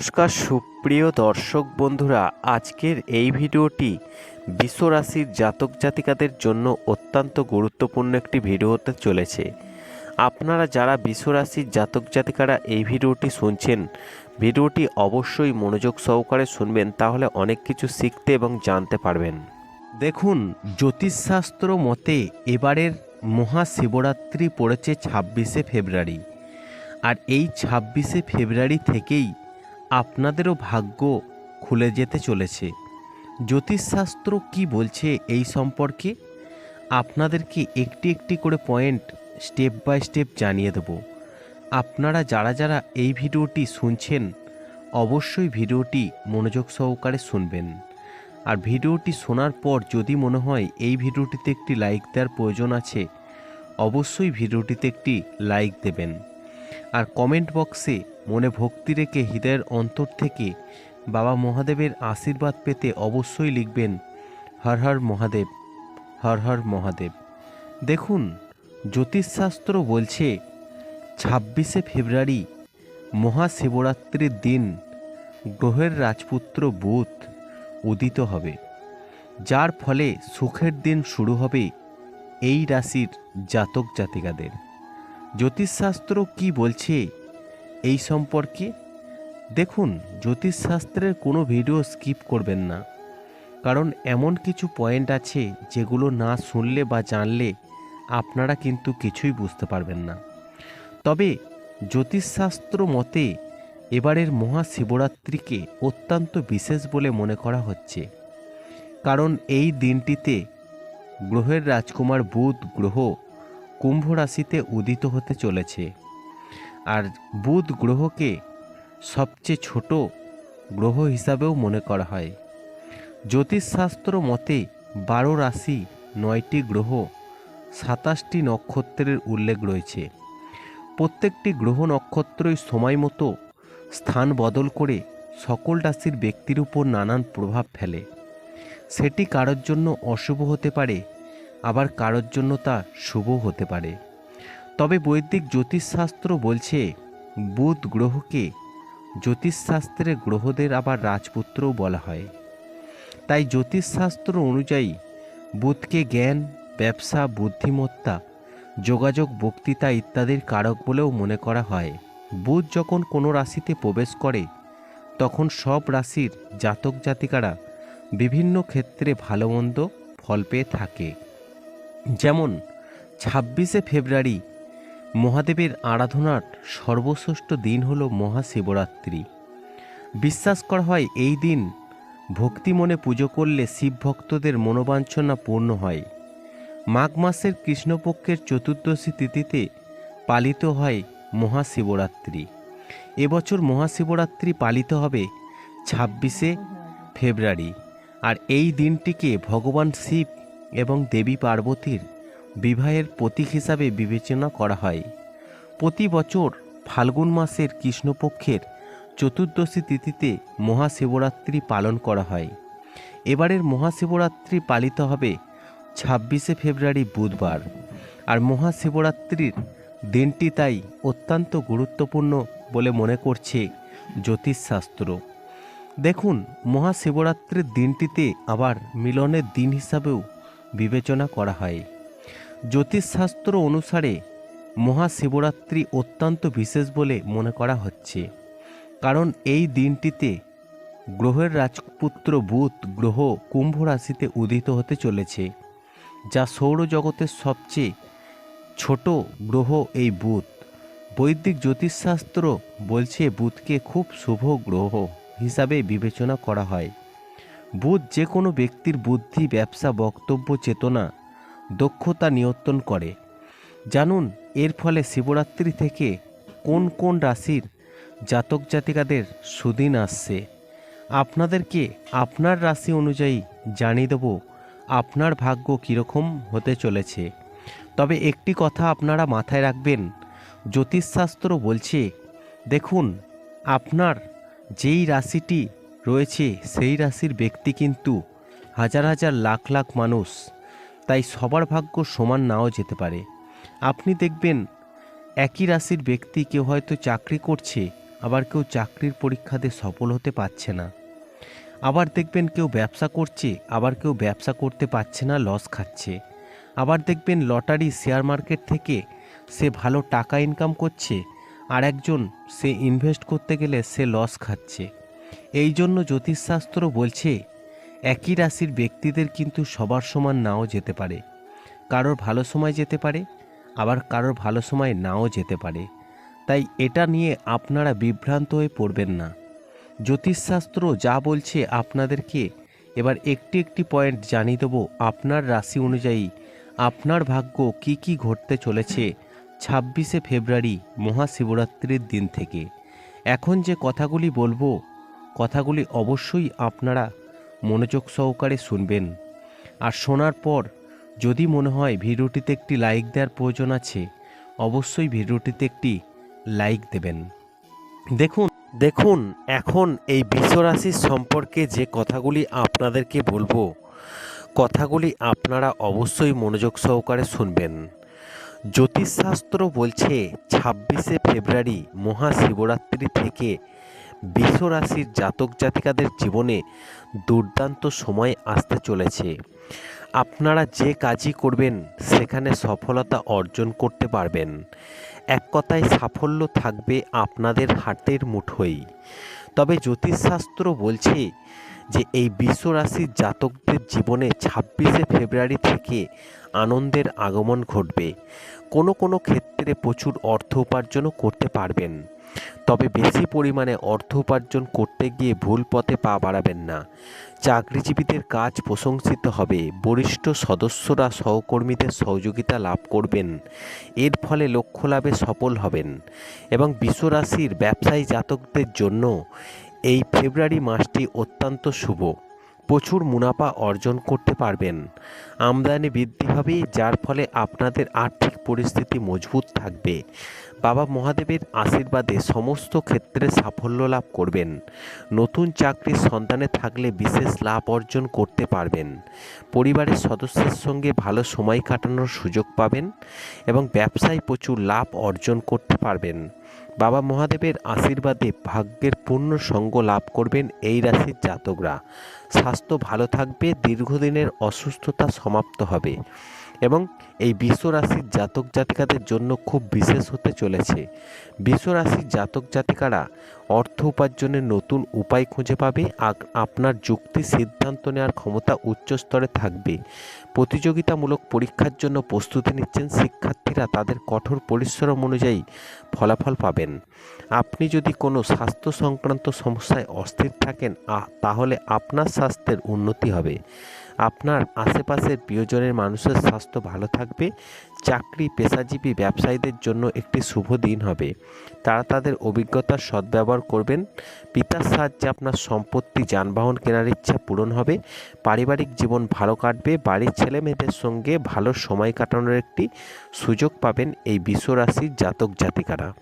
নমস্কার, সুপ্রিয় দর্শক বন্ধুরা, আজকের এই ভিডিওটি বিশ্বরাশির জাতক জাতিকাদের জন্য অত্যন্ত গুরুত্বপূর্ণ একটি ভিডিও হতে চলেছে। আপনারা যারা বিশ্বরাশির জাতক জাতিকারা এই ভিডিওটি শুনছেন, ভিডিওটি অবশ্যই মনোযোগ সহকারে শুনবেন, তাহলে অনেক কিছু শিখতে এবং জানতে পারবেন। দেখুন, জ্যোতিষশাস্ত্র মতে এবারের মহাশিবরাত্রি পড়েছে ছাব্বিশে ফেব্রুয়ারি। আর এই ছাব্বিশে ফেব্রুয়ারি থেকেই আপনাদেরও ভাগ্য খুলে যেতে চলেছে। জ্যোতিষশাস্ত্র কি বলছে এই সম্পর্কে? আপনাদেরকে একটি একটি করে পয়েন্ট স্টেপ বাই স্টেপ জানিয়ে দেব। আপনারা যারা যারা এই ভিডিওটি শুনছেন, অবশ্যই ভিডিওটি মনোযোগ সহকারে শুনবেন। আর ভিডিওটি শোনার পর যদি মনে হয় এই ভিডিওটিতে একটি লাইক দেওয়ার প্রয়োজন আছে, অবশ্যই ভিডিওটিতে একটি লাইক দেবেন। আর কমেন্ট বক্সে মনে ভক্তি রেখে হৃদয়ের অন্তর থেকে বাবা মহাদেবের আশীর্বাদ পেতে অবশ্যই লিখবেন, হর হর মহাদেব, হর হর মহাদেব। দেখুন, জ্যোতিষশাস্ত্র বলছে, ছাব্বিশে ফেব্রুয়ারি মহাশিবরাত্রির দিন গ্রহের রাজপুত্র বুধ উদিত হবে। যার ফলে সুখের দিন শুরু হবে এই রাশির জাতক জাতিকাদের জ্যোতিষশাস্ত্র কি বলছে এই সম্পর্কে? দেখুন, জ্যোতিষশাস্ত্রের কোনো ভিডিও স্কিপ করবেন না। কারণ এমন কিছু পয়েন্ট আছে যেগুলো না শুনলে বা জানলে আপনারা কিন্তু কিছুই বুঝতে পারবেন না। তবে জ্যোতিষশাস্ত্র মতে এবারের মহাশিবরাত্রিকে অত্যন্ত বিশেষ বলে মনে করা হচ্ছে। কারণ এই দিনটিতে গ্রহের রাজকুমার বুধ গ্রহ কুম্ভ রাশিতে উদিত হতে চলেছে। আর বুধ গ্রহকে সবচেয়ে ছোট গ্রহ হিসাবেও মনে করা হয়। জ্যোতিষশাস্ত্র মতে বারো রাশি নয়টি গ্রহ, সাতাশটি নক্ষত্রের উল্লেখ রয়েছে। প্রত্যেকটি গ্রহ নক্ষত্রই সময় মতো স্থান বদল করে সকল রাশির ব্যক্তির উপর নানান প্রভাব ফেলে। সেটি কারোর জন্য অশুভ হতে পারে আবার কারোর জন্য তা শুভ হতে পারে। তবে বৈদিক জ্যোতিষশাস্ত্র বলছে, বুধ গ্রহকে জ্যোতিষশাস্ত্রের গ্রহদের আবার রাজপুত্রও বলা হয়। তাই জ্যোতিষশাস্ত্র অনুযায়ী বুধকে জ্ঞান, ব্যবসা, বুদ্ধিমত্তা, যোগাযোগ, বক্তৃতা ইত্যাদির কারক বলেও মনে করা হয়। বুধ যখন কোনো রাশিতে প্রবেশ করে, তখন সব রাশির জাতক জাতিকারা বিভিন্ন ক্ষেত্রে ভালো মন্দ ফল পেয়ে থাকে। যেমন ছাব্বিশে ফেব্রুয়ারি মহাদেবের আরাধনার সর্বশ্রেষ্ঠ দিন হল মহাশিবরাত্রি। বিশ্বাস করা হয় এই দিন ভক্তি মনে পুজো করলে শিব ভক্তদের মনোবাঞ্ছনা পূর্ণ হয়। মাঘ মাসের কৃষ্ণপক্ষের চতুর্দশী তিথিতে পালিত হয় মহাশিবরাত্রি। এবছর মহাশিবরাত্রি পালিত হবে ছাব্বিশে ফেব্রুয়ারি। আর এই দিনটিকে ভগবান শিব এবং দেবী পার্বতীর বিবাহের প্রতীক হিসাবে বিবেচনা করা হয়। প্রতি বছর ফাল্গুন মাসের কৃষ্ণপক্ষের চতুর্দশী তিথিতে মহাশিবরাত্রি পালন করা হয়। এবারের মহাশিবরাত্রি পালিত হবে ছাব্বিশে ফেব্রুয়ারি বুধবার। আর মহাশিবরাত্রির দিনটি তাই অত্যন্ত গুরুত্বপূর্ণ বলে মনে করছে জ্যোতিষশাস্ত্র। দেখুন, মহাশিবরাত্রির দিনটিতে আবার মিলনের দিন হিসাবেও বিবেচনা করা হয়। জ্যোতিষশাস্ত্র অনুসারে মহাশিবরাত্রি অত্যন্ত বিশেষ বলে মনে করা হচ্ছে। কারণ এই দিনটিতে গ্রহের রাজপুত্র বুধ গ্রহ কুম্ভ রাশিতে উদিত হতে চলেছে, যা সৌরজগতের সবচেয়ে ছোট গ্রহ এই বুধ। বৈদিক জ্যোতিষশাস্ত্র বলছে বুধকে খুব শুভ গ্রহ হিসাবে বিবেচনা করা হয়। বুধ যে কোনো ব্যক্তির বুদ্ধি, ব্যবসা, বক্তব্য, চেতনা, দক্ষতা নিয়ন্ত্রণ করে। জানুন, এর ফলে শিবরাত্রি থেকে কোন কোন রাশির জাতক জাতিকাদের সুদিন আসছে? আপনাদেরকে আপনার রাশি অনুযায়ী জানিয়ে দেব আপনার ভাগ্য কীরকম হতে চলেছে। তবে একটি কথা আপনারা মাথায় রাখবেন, জ্যোতিষশাস্ত্র বলছে, দেখুন, আপনার যেই রাশিটি রয়েছে সেই রাশির ব্যক্তি কিন্তু হাজার হাজার লাখ লাখ মানুষ, তাই সবার ভাগ্য সমান নাও যেতে পারে। আপনি দেখবেন একই রাশির ব্যক্তি কেউ হয়তো চাকরি করছে, আবার কেউ চাকরির পরীক্ষাতে সফল হতে পারছে না। আবার দেখবেন কেউ ব্যবসা করছে, আবার কেউ ব্যবসা করতে পারছে না, লস খাচ্ছে। আবার দেখবেন লটারি, শেয়ার মার্কেট থেকে সে ভালো টাকা ইনকাম করছে, আর একজন সে ইনভেস্ট করতে গেলে সে লস খাচ্ছে। এই জন্য জ্যোতিষশাস্ত্র বলছে, একই রাশির ব্যক্তিদের কিন্তু সবার সমান নাও যেতে পারে। কারোর ভালো সময় যেতে পারে, আবার কারোর ভালো সময় নাও যেতে পারে। তাই এটা নিয়ে আপনারা বিভ্রান্ত হয়ে পড়বেন না। জ্যোতিষশাস্ত্র যা বলছে আপনাদেরকে, এবার একটি একটি পয়েন্ট জানিয়ে দেবো আপনার রাশি অনুযায়ী। আপনার ভাগ্য কি কি ঘটতে চলেছে ছাব্বিশে ফেব্রুয়ারি মহাশিবরাত্রির দিন থেকে। এখন যে কথাগুলি বলব কথাগুলি অবশ্যই আপনারা মনোযোগ সহকারে শুনবেন। আর শোনার পর যদি মনে হয় ভিডিওটিতে একটি লাইক দেওয়ার প্রয়োজন আছে, অবশ্যই ভিডিওটিতে একটি লাইক দেবেন। দেখুন দেখুন, এখন এই বিশ্বরাশির সম্পর্কে যে কথাগুলি আপনাদেরকে বলব, কথাগুলি আপনারা অবশ্যই মনোযোগ সহকারে শুনবেন। জ্যোতিষশাস্ত্র বলছে, ছাব্বিশে ফেব্রুয়ারি মহাশিবরাত্রি থেকে বিশ্বরাশির জাতক জাতিকাদের জীবনে দুর্দান্ত সময় আসতে চলেছে। আপনারা যে কাজই করবেন, সেখানে সফলতা অর্জন করতে পারবেন। এক কথায় সাফল্য থাকবে আপনাদের হাতের মুঠোই তবে জ্যোতিষশাস্ত্র বলছে যে, এই বিশ্বরাশির জাতকদের জীবনে ছাব্বিশে ফেব্রুয়ারি থেকে আনন্দের আগমন ঘটবে। কোনো কোনো ক্ষেত্রে প্রচুর অর্থ উপার্জনও করতে পারবেন। তবে বেশি পরিমাণে অর্থ উপার্জন করতে গিয়ে ভুল পথে পা বাড়াবেন না। চাকরিজীবীদের কাজ প্রশংসিত হবে। বরিষ্ঠ সদস্যরা সহকর্মীদের সহযোগিতা লাভ করবেন। এর ফলে লক্ষ্য লাভে সফল হবেন এবং বিশ্বরাশির ব্যবসায়ী জাতকদের জন্য এই ফেব্রুয়ারি মাসটি অত্যন্ত শুভ। প্রচুর মুনাফা অর্জন করতে পারবেন। আমদানি বৃদ্ধি হবে, যার ফলে আপনাদের আর্থিক পরিস্থিতি মজবুত থাকবে। বাবা মহাদেবের আশীর্বাদে সমস্ত ক্ষেত্রে সাফল্য লাভ করবেন। নতুন চাকরির সন্ধানে থাকলে বিশেষ লাভ অর্জন করতে পারবেন। পরিবারের সদস্যের সঙ্গে ভালো সময় কাটানোর সুযোগ পাবেন এবং ব্যবসায় প্রচুর লাভ অর্জন করতে পারবেন। বাবা মহাদেবের আশীর্বাদে ভাগ্যের পূর্ণ সঙ্গ লাভ করবেন এই রাশির জাতকরা। স্বাস্থ্য ভালো থাকবে, দীর্ঘদিনের অসুস্থতা সমাপ্ত হবে। এবং এই বিশ্বরাশির জাতক জাতিকাদের জন্য খুব বিশেষ হতে চলেছে। বিশ্বরাশির জাতক জাতিকারা অর্থ উপার্জনের নতুন উপায় খুঁজে পাবে আপনার যুক্তি, সিদ্ধান্ত নেওয়ার ক্ষমতা উচ্চ স্তরে থাকবে। প্রতিযোগিতামূলক পরীক্ষার জন্য প্রস্তুতি নিচ্ছেন শিক্ষার্থীরা তাদের কঠোর পরিশ্রম অনুযায়ী ফলাফল পাবেন। আপনি যদি কোনো স্বাস্থ্য সংক্রান্ত সমস্যায় অস্থির থাকেন তাহলে আপনার স্বাস্থ্যের উন্নতি হবে। আপনার আশেপাশের প্রিয়জনের মানুষের স্বাস্থ্য ভালো থাকবে, চাকরি, পেশাজীবী ব্যবসায়ীদের জন্য একটি শুভ দিন হবে। তারা তাদের অভিজ্ঞতার সদ্ব্যবহার করবেন। পিতার সাহায্যে আপনার সম্পত্তি, যানবাহন কেনার ইচ্ছা পূরণ হবে। পারিবারিক জীবন ভালো কাটবে। বাড়ির ছেলে মেয়েদের সঙ্গে ভালো সময় কাটানোর একটি সুযোগ পাবেন এই বিশ্বরাশির জাতক জাতিকারা